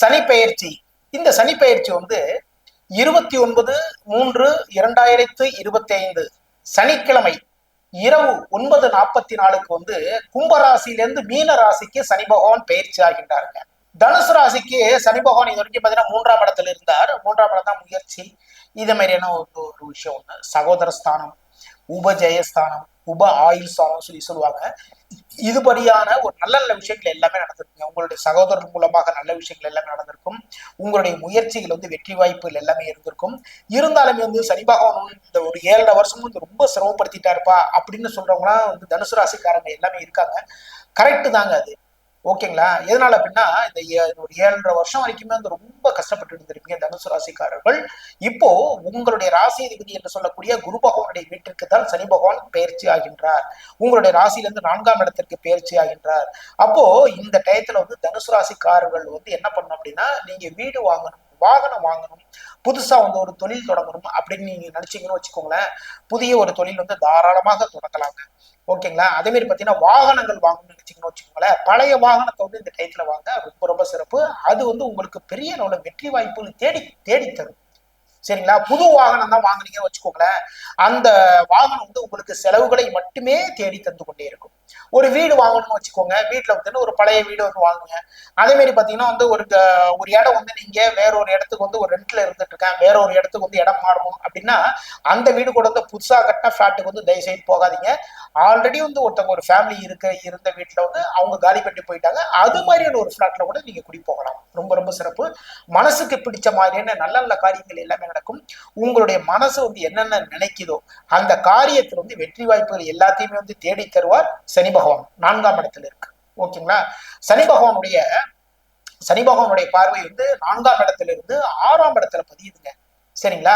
சனிப்பெயர்ச்சி. இந்த சனிப்பெயர்ச்சி வந்து இருபத்தி ஒன்பது மூன்று இரண்டாயிரத்து இருபத்தி ஐந்து சனிக்கிழமை இரவு ஒன்பது நாற்பத்தி நாலுக்கு வந்து கும்பராசிலிருந்து மீன ராசிக்கு சனி பகவான் பயிற்சி ஆகின்றாருங்க. தனுசு ராசிக்கு சனி பகவான் இது வரைக்கும் பார்த்தீங்கன்னா மூன்றாம் இடத்துல இருந்தார். மூன்றாம் இடம் தான் முயற்சி. இது மாதிரியான ஒரு ஒரு விஷயம் ஒன்று சகோதர ஸ்தானம் உபஜெயஸ்தானம் உப ஆயுள் சாரம் சொல்லி சொல்லுவாங்க. இதுபடியான ஒரு நல்ல நல்ல விஷயங்கள் எல்லாமே நடந்திருக்குங்க. உங்களுடைய சகோதரர் மூலமாக நல்ல விஷயங்கள் எல்லாமே நடந்திருக்கும். உங்களுடைய முயற்சிகள் வந்து வெற்றி வாய்ப்புகள் எல்லாமே இருந்திருக்கும். இருந்தாலுமே வந்து சனி பகவான் இந்த ஒரு ஏழரை வருஷமும் வந்து ரொம்ப சிரமப்படுத்திட்டாருப்பா அப்படின்னு சொல்றவங்களாம் வந்து தனுசு ராசிக்காரங்க எல்லாமே இருக்காங்க. கரெக்டு தாங்க அது. ஓகேங்களா? எதனால அப்படின்னா இந்த ஏ- ஒரு ஏழரை வருஷம் வரைக்குமே வந்து ரொம்ப கஷ்டப்பட்டு இருந்திருப்பீங்க தனுசு ராசிக்காரர்கள். இப்போ உங்களுடைய ராசி அதிபதி என்று சொல்லக்கூடிய குரு பகவானுடைய வீட்டிற்கு தான் சனி பகவான் பயிற்சி ஆகின்றார். உங்களுடைய ராசியிலிருந்து நான்காம் இடத்திற்கு பயிற்சி ஆகின்றார். அப்போ இந்த டயத்துல வந்து தனுசு ராசிக்காரர்கள் வந்து என்ன பண்ணணும் அப்படின்னா நீங்க வீடு வாங்கணும். வாகனம் வாங்கணும் புதுசா வந்து ஒரு தொழில் தொடங்கணும் அப்படின்னு நீங்க நினைச்சீங்கன்னு வச்சுக்கோங்களேன் புதிய ஒரு தொழில் வந்து தாராளமாக தொடங்கலாங்க. ஓகேங்களா? அதே மாதிரி பாத்தீங்கன்னா வாகனங்கள் வாங்கணும்னு நினைச்சீங்கன்னு வச்சுக்கோங்களேன் பழைய வாகனத்தை வந்து இந்த டயத்துல வாங்க ரொம்ப ரொம்ப சிறப்பு. அது வந்து உங்களுக்கு பெரிய நல்ல வெற்றி வாய்ப்புகள் தேடி தேடி தரும். சரிங்களா? புது வாகனம் தான் வாங்குனீங்கன்னு வச்சுக்கோங்களேன் அந்த வாகனம் வந்து உங்களுக்கு செலவுகளை மட்டுமே தேடி தந்து கொண்டே இருக்கும். ஒரு வீடு வாங்கணும்னு வச்சுக்கோங்க. வீட்டுல வந்து ஒரு பழைய வீடு வந்து வாங்குங்க. அதே மாதிரி பாத்தீங்கன்னா வந்து ஒரு ஒரு இடம் வந்து நீங்க வேற ஒரு இடத்துக்கு வந்து ஒரு ரெண்ட்ல இருந்துட்டு இருக்கேன் வேற ஒரு இடத்துக்கு வந்து இடம் மாறணும் அப்படின்னா அந்த வீடு கூட வந்து புதுசா கட்டின ஃபிளாட்டுக்கு வந்து தயவு செய்து போகாதீங்க. ஆல்ரெடி வந்து ஒருத்தவங்க ஒரு ஃபேமிலி இருக்க இருந்த வீட்டுல வந்து அவங்க காலி பண்ணி போயிட்டாங்க. அது மாதிரியான ஒரு ஃபிளாட்ல கூட நீங்க குடி போகலாம். ரொம்ப ரொம்ப சிறப்பு. மனசுக்கு பிடிச்ச மாதிரியான நல்ல நல்ல காரியங்கள் எல்லாமே நடக்கும். உங்களுடைய மனசு வந்து என்னென்ன நினைக்குதோ அந்த காரியத்துல வந்து வெற்றி வாய்ப்புகள் எல்லாத்தையுமே வந்து தேடி தருவார். சனி பகவான் நான்காம் இடத்துல இருக்கு. ஓகேங்களா சனி பகவானுடைய சனி பகவானுடைய பார்வை வந்து நான்காம் இடத்துல இருந்து ஆறாம் இடத்துல பதியுதுங்க. சரிங்களா?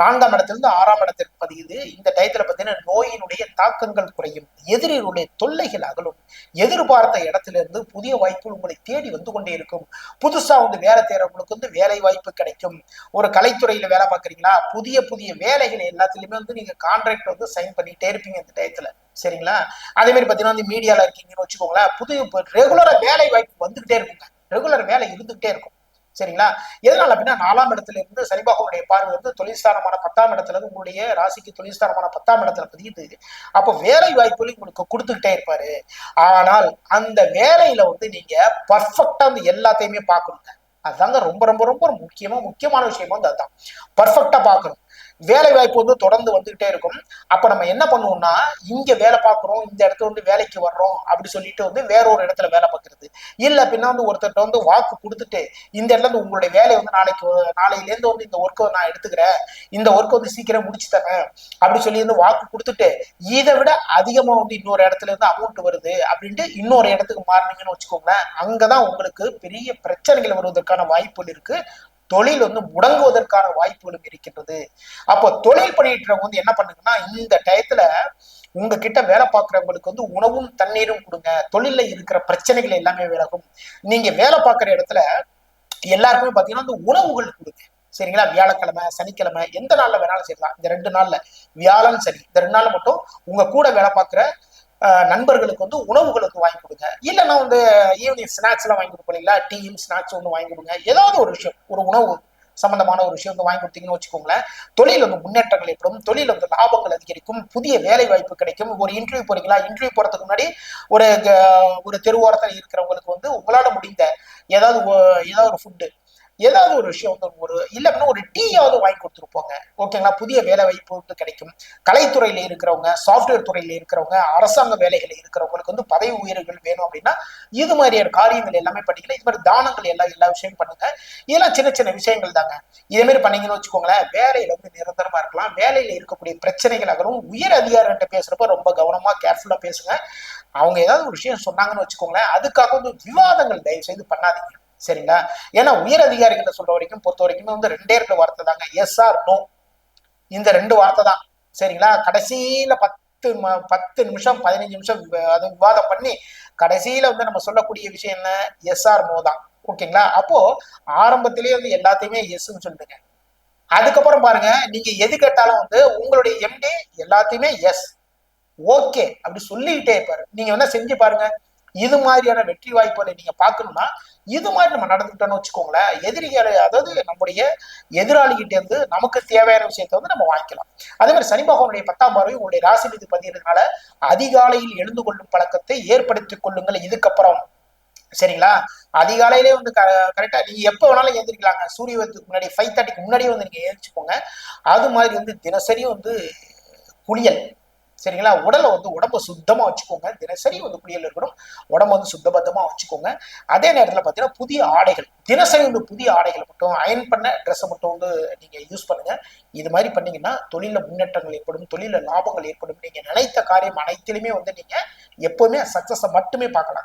நான்காம் இடத்துல இருந்து ஆறாம் இடத்திற்கு பதியுது. இந்த டயத்துல பார்த்தீங்கன்னா நோயினுடைய தாக்கங்கள் குறையும். எதிரிகளுடைய தொல்லைகள் அகலும். எதிர்பார்த்த இடத்துல இருந்து புதிய வாய்ப்புகள் உங்களை தேடி வந்து கொண்டே இருக்கும். புதுசா வந்து வேலை தேர்றவங்களுக்கு வந்து வேலை வாய்ப்பு கிடைக்கும். ஒரு கலைத்துறையில வேலை பார்க்குறீங்களா? புதிய புதிய வேலைகள் எல்லாத்துலயுமே வந்து நீங்க கான்ட்ராக்ட் வந்து சைன் பண்ணிட்டே இருப்பீங்க இந்த டயத்துல. சரிங்களா? அதே மாதிரி பார்த்தீங்கன்னா வந்து மீடியால இருக்கீங்கன்னு வச்சுக்கோங்களேன் புது ரெகுலரா வேலை வாய்ப்பு வந்துகிட்டே இருக்குங்க. ரெகுலர் வேலை இருந்துகிட்டே இருக்கும். சரிங்களா? எதனால அப்படின்னா நாலாம் இடத்துல இருந்து சனிபாகனுடைய பார்வை வந்து தொழில்ஸ்தானமான பத்தாம் இடத்துல இருந்து உங்களுடைய ராசிக்கு தொழில்ஸ்தானமான பத்தாம் இடத்துல பதியுது. அப்போ வேலை வாய்ப்புகளை உங்களுக்கு கொடுத்துக்கிட்டே இருப்பாரு. ஆனால் அந்த வேலையில வந்து நீங்க பர்ஃபெக்டா அந்த எல்லாத்தையுமே பார்க்கணுங்க. அதுதாங்க ரொம்ப ரொம்ப ரொம்ப ஒரு முக்கியமா முக்கியமான விஷயமா வந்து அதுதான் பர்ஃபெக்டா பார்க்கணும். வேலை வாய்ப்பு வந்து தொடர்ந்து வந்துகிட்டே இருக்கும். அப்ப நம்ம என்ன பண்ணுவோம்னா இங்க வேலை பார்க்குறோம் இந்த இடத்துல வந்து வேலைக்கு வர்றோம் அப்படி சொல்லிட்டு வந்து வேற ஒரு இடத்துல வேலை பார்க்கறது. இல்ல பின்னா வந்து ஒருத்தர்கிட்ட வந்து வாக்கு கொடுத்துட்டு இந்த இடத்துல இருந்து உங்களுடைய வேலையை வந்து நாளைக்கு நாளையிலேருந்து நாளையில இருந்து வந்து இந்த ஒர்க்கை நான் எடுத்துக்கிறேன் இந்த ஒர்க்கை வந்து சீக்கிரம் முடிச்சு தரேன் அப்படி சொல்லி வந்து வாக்கு கொடுத்துட்டு இதை விட அதிகமா வந்து இன்னொரு இடத்துல இருந்து அமௌண்ட் வருது அப்படின்ட்டு இன்னொரு இடத்துக்கு மாறினீங்கன்னு வச்சுக்கோங்களேன் அங்கதான் உங்களுக்கு பெரிய பிரச்சனைகள் வருவதற்கான வாய்ப்புகள் இருக்கு. தொழில் வந்து முடங்குவதற்கான வாய்ப்புகளும் இருக்கின்றது. அப்போ தொழில் பண்ணிட்டு வந்து என்ன பண்ணுங்கன்னா இந்த டயத்துல உங்ககிட்ட வேலை பார்க்குறவங்களுக்கு வந்து உணவும் தண்ணீரும் கொடுங்க. தொழில்ல இருக்கிற பிரச்சனைகள் எல்லாமே விலகும். நீங்க வேலை பார்க்குற இடத்துல எல்லாருக்குமே பார்த்தீங்கன்னா வந்து உணவுகள் கொடுங்க. சரிங்களா? வியாழக்கிழமை சனிக்கிழமை எந்த நாள்ல வேணாலும் செய்யலாம். இந்த ரெண்டு நாள்ல வியாழன் சனி. இந்த ரெண்டு நாள்ல மட்டும் உங்க கூட வேலை பார்க்குற நண்பர்களுக்கு வந்து உணவுகளுக்கு வாங்கி கொடுங்க. இல்லைன்னா வந்து ஈவினிங் ஸ்நாக்ஸ் எல்லாம் வாங்கி கொடுப்பீங்களா? டீயும் ஸ்நாக்ஸ் ஒன்று வாங்கி கொடுங்க. ஏதாவது ஒரு விஷயம் ஒரு உணவு சம்பந்தமான ஒரு விஷயம் வந்து வாங்கி கொடுத்தீங்கன்னு வச்சுக்கோங்களேன். தொழில் வந்து முன்னேற்றங்கள் ஏற்படும். தொழில் வந்து லாபங்கள் அதிகரிக்கும். புதிய வேலை வாய்ப்பு கிடைக்கும். ஒரு இன்டர்வியூ போறீங்களா? இன்டர்வியூ போறதுக்கு முன்னாடி ஒரு ஒரு தெருவோரத்தில் இருக்கிறவங்களுக்கு வந்து உங்களால் முடிந்த ஏதாவது ஏதாவது ஒரு ஃபுட்டு ஏதாவது ஒரு விஷயம் வந்து ஒரு இல்லை அப்படின்னா ஒரு டீயாவது வாங்கி கொடுத்துருப்போங்க. ஓகேங்களா புதிய வேலை வாய்ப்பு வந்து கிடைக்கும். கலைத்துறையில இருக்கிறவங்க சாஃப்ட்வேர் துறையில இருக்கிறவங்க அரசாங்க வேலைகள் இருக்கிறவங்களுக்கு வந்து பதவி உயர்வுகள் வேணும் அப்படின்னா இது மாதிரியான காரியங்கள் எல்லாமே பண்ணிக்கலாம். இது மாதிரி தானங்கள் எல்லா எல்லா விஷயம் பண்ணுங்க. இதெல்லாம் சின்ன சின்ன விஷயங்கள் தாங்க. இதே மாதிரி பண்ணீங்கன்னு வச்சுக்கோங்களேன் வேலையில வந்து நிரந்தரமா இருக்கலாம். வேலையில இருக்கக்கூடிய பிரச்சனைகள் அகலும். உயர் அதிகாரிகிட்ட பேசுறப்ப ரொம்ப கவனமா கேர்ஃபுல்லா பேசுங்க. அவங்க ஏதாவது ஒரு விஷயம் சொன்னாங்கன்னு வச்சுக்கோங்களேன் அதுக்காக வந்து விவாதங்கள் தயவு செய்து பண்ணாதீங்க. சரிங்களா? ஏன்னா உயர் அதிகாரிகளை சொல்ற வரைக்கும் பொறுத்த வரைக்குமே வந்து ரெண்டே ரெண்டு வார்த்தை தாங்க. எஸ் ஆர் நோ இந்த ரெண்டு வார்த்தை தான். சரிங்களா? கடைசியில பத்து பத்து நிமிஷம் பதினஞ்சு நிமிஷம் அதை அது விவாதம் பண்ணி கடைசியில வந்து நம்ம சொல்லக்கூடிய விஷயம் என்ன? எஸ் ஆர் நோ தான். ஓகேங்களா? அப்போ ஆரம்பத்திலேயே வந்து எல்லாத்தையுமே எஸ்ன்னு சொல்லுங்க அதுக்கப்புறம் பாருங்க நீங்க எது கேட்டாலும் வந்து உங்களுடைய எம்டி எல்லாத்தையுமே எஸ் ஓகே அப்படி சொல்லிக்கிட்டே இருப்பாரு. நீங்க வேணா செஞ்சு பாருங்க. இது மாதிரியான வெற்றி வாய்ப்புகளை நீங்க பார்க்கணும்னா இது மாதிரி நம்ம நடந்துக்கிட்டோம்னு வச்சுக்கோங்களேன் எதிரிகளை அதாவது நம்முடைய எதிராளிகிட்ட இருந்து நமக்கு தேவையான விஷயத்தை வந்து நம்ம வாங்கிக்கலாம். அதே மாதிரி சனி பகவானுடைய பத்தாம் பார்வை உங்களுடைய ராசி மீது பதிகிறதுனால அதிகாலையில் எழுந்து கொள்ளும் பழக்கத்தை ஏற்படுத்திக் கொள்ளுங்கள். இதுக்கப்புறம் சரிங்களா? அதிகாலையிலே வந்து கரெக்டா நீங்க எப்போ வேணாலும் எழுந்திரிக்கலாங்க சூரிய முன்னாடி ஃபைவ் தேர்ட்டிக்கு முன்னாடியே வந்து நீங்க எழுந்திரிச்சுக்கோங்க அது மாதிரி வந்து தினசரி வந்து குளியல். சரிங்களா? உடலை வந்து உடம்ப சுத்தமாக வச்சுக்கோங்க. தினசரி வந்து குளியல் இருக்கணும். உடம்பு வந்து சுத்தபத்தமாக வச்சுக்கோங்க. அதே நேரத்தில் பார்த்தீங்கன்னா புதிய ஆடைகள். தினசரி வந்து புதிய ஆடைகளை மட்டும் அயன் பண்ண ட்ரெஸ்ஸை மட்டும் வந்து நீங்கள் யூஸ் பண்ணுங்கள் இது மாதிரி பண்ணீங்கன்னா தொழிலில் முன்னேற்றங்கள் ஏற்படும். தொழிலில் லாபங்கள் ஏற்படும். நீங்கள் நினைத்த காரியம் அனைத்திலுமே வந்து நீங்கள் எப்போவுமே சக்ஸஸை மட்டுமே பார்க்கலாம்.